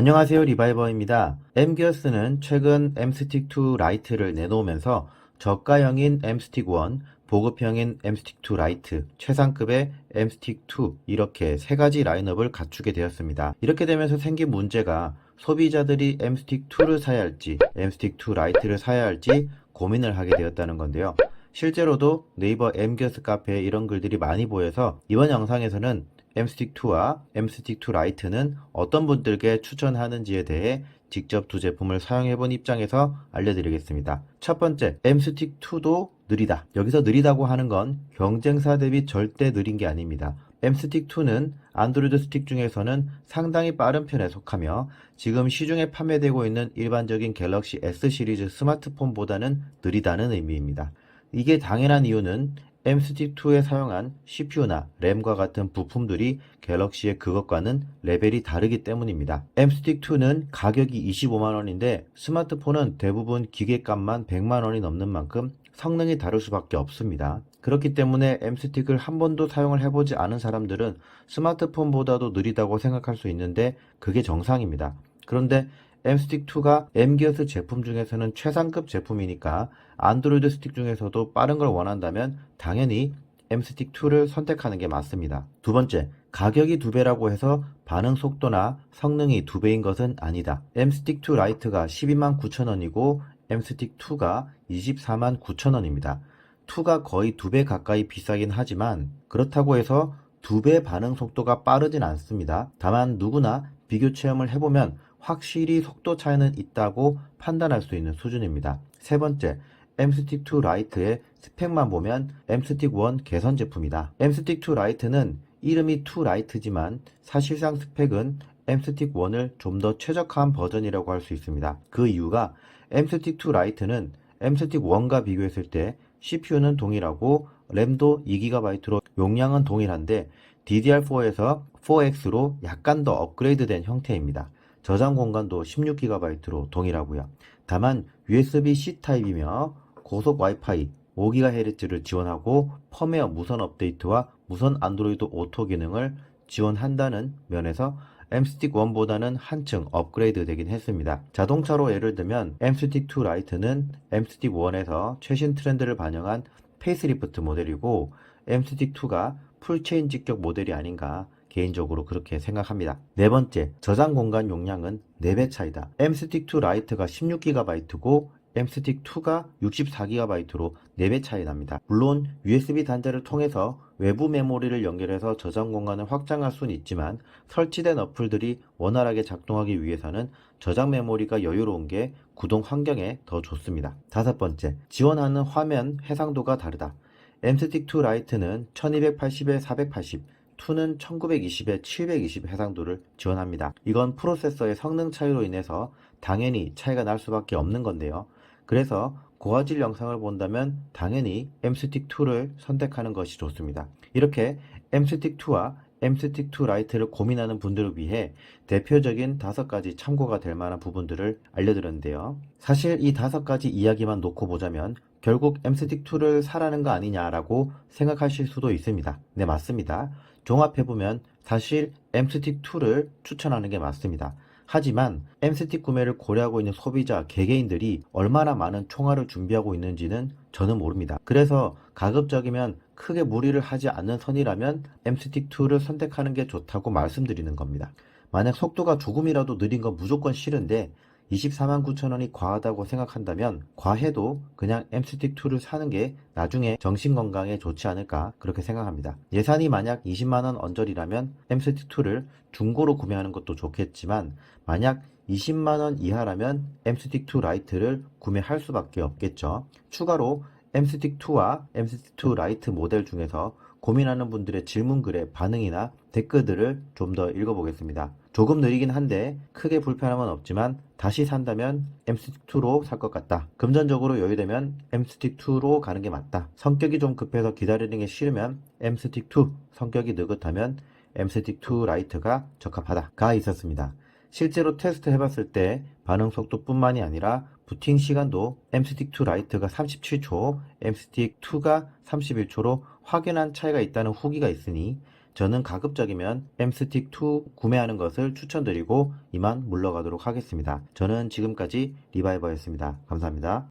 안녕하세요 리바이버입니다. M기어스는 최근 M스틱2 라이트를 내놓으면서 저가형인 M스틱1, 보급형인 M스틱2 라이트, 최상급의 M스틱2 이렇게 세 가지 라인업을 갖추게 되었습니다. 이렇게 되면서 생긴 문제가 소비자들이 M스틱2를 사야 할지 M스틱2 라이트를 사야 할지 고민을 하게 되었다는 건데요. 실제로도 네이버 M기어스 카페에 이런 글들이 많이 보여서 이번 영상에서는 M스틱2와 M스틱2 라이트는 어떤 분들께 추천하는지에 대해 직접 두 제품을 사용해본 입장에서 알려드리겠습니다. 첫 번째, M스틱2도 느리다. 여기서 느리다고 하는 건 경쟁사 대비 절대 느린 게 아닙니다. M스틱2는 안드로이드 스틱 중에서는 상당히 빠른 편에 속하며 지금 시중에 판매되고 있는 일반적인 갤럭시 S 시리즈 스마트폰보다는 느리다는 의미입니다. 이게 당연한 이유는 M스틱2에 사용한 CPU나 램과 같은 부품들이 갤럭시의 그것과는 레벨이 다르기 때문입니다. M스틱2는 가격이 25만원인데 스마트폰은 대부분 기계값만 100만원이 넘는 만큼 성능이 다를 수밖에 없습니다. 그렇기 때문에 M스틱을 한 번도 사용을 해보지 않은 사람들은 스마트폰보다도 느리다고 생각할 수 있는데 그게 정상입니다. 그런데 M스틱2가 M기어스 제품 중에서는 최상급 제품이니까 안드로이드 스틱 중에서도 빠른 걸 원한다면 당연히 M스틱2를 선택하는 게 맞습니다. 두 번째, 가격이 두 배라고 해서 반응 속도나 성능이 두 배인 것은 아니다. M스틱2 라이트가 12만 9천원이고 M스틱2가 24만 9천원입니다. 2가 거의 두 배 가까이 비싸긴 하지만 그렇다고 해서 두 배 반응 속도가 빠르진 않습니다. 다만 누구나 비교 체험을 해보면 확실히 속도 차이는 있다고 판단할 수 있는 수준입니다. 세 번째, M스틱2 라이트의 스펙만 보면 M스틱1 개선 제품이다. M스틱2 라이트는 이름이 2 라이트지만 사실상 스펙은 M스틱1을 좀 더 최적화한 버전이라고 할 수 있습니다. 그 이유가 M스틱2 라이트는 M스틱1과 비교했을 때 CPU는 동일하고 램도 2GB로 용량은 동일한데 DDR4에서 4X로 약간 더 업그레이드된 형태입니다. 저장 공간도 16GB로 동일하고요. 다만 USB-C 타입이며 고속 와이파이 5GHz를 지원하고 펌웨어 무선 업데이트와 무선 안드로이드 오토 기능을 지원한다는 면에서 M스틱 1보다는 한층 업그레이드 되긴 했습니다. 자동차로 예를 들면 M스틱 2 라이트는 M스틱 1에서 최신 트렌드를 반영한 페이스리프트 모델이고 M스틱 2가 풀체인지격 모델이 아닌가 개인적으로 그렇게 생각합니다. 네 번째, 저장 공간 용량은 4배 차이다. M스틱2 라이트가 16GB고 M스틱2가 64GB로 4배 차이 납니다. 물론 USB 단자를 통해서 외부 메모리를 연결해서 저장 공간을 확장할 수는 있지만 설치된 어플들이 원활하게 작동하기 위해서는 저장 메모리가 여유로운 게 구동 환경에 더 좋습니다. 다섯 번째, 지원하는 화면 해상도가 다르다. M스틱2 라이트는 1280에 480, 2는 1920에 720 해상도를 지원합니다. 이건 프로세서의 성능 차이로 인해서 당연히 차이가 날 수밖에 없는 건데요. 그래서 고화질 영상을 본다면 당연히 M스틱 2를 선택하는 것이 좋습니다. 이렇게 M스틱 2와 M스틱2 라이트를 고민하는 분들을 위해 대표적인 다섯 가지 참고가 될 만한 부분들을 알려드렸는데요. 사실 이 다섯 가지 이야기만 놓고 보자면 결국 M스틱 2를 사라는 거 아니냐라고 생각하실 수도 있습니다. 네, 맞습니다. 종합해보면 사실 M스틱 2를 추천하는 게 맞습니다. 하지만 M스틱 구매를 고려하고 있는 소비자 개개인들이 얼마나 많은 총알을 준비하고 있는지는 저는 모릅니다. 그래서 가급적이면 크게 무리를 하지 않는 선이라면 M스틱2를 선택하는 게 좋다고 말씀드리는 겁니다. 만약 속도가 조금이라도 느린 건 무조건 싫은데 24만 9천원이 과하다고 생각한다면 과해도 그냥 M스틱2를 사는 게 나중에 정신건강에 좋지 않을까 그렇게 생각합니다. 예산이 만약 20만원 언저리라면 M스틱2를 중고로 구매하는 것도 좋겠지만 만약 20만원 이하라면 M스틱2 라이트를 구매할 수밖에 없겠죠. 추가로 M스틱2와 M스틱2 라이트 모델 중에서 고민하는 분들의 질문글의 반응이나 댓글들을 좀 더 읽어보겠습니다. 조금 느리긴 한데 크게 불편함은 없지만 다시 산다면 M스틱2로 살 것 같다. 금전적으로 여유되면 M스틱2로 가는 게 맞다. 성격이 좀 급해서 기다리는 게 싫으면 M스틱2, 성격이 느긋하면 M스틱2 라이트가 적합하다 가 있었습니다. 실제로 테스트 해봤을 때 반응 속도뿐만이 아니라 부팅 시간도 M스틱 2 라이트가 37초, M스틱 2가 31초로 확연한 차이가 있다는 후기가 있으니 저는 가급적이면 엠스틱 2 구매하는 것을 추천드리고 이만 물러가도록 하겠습니다. 저는 지금까지 리바이버였습니다. 감사합니다.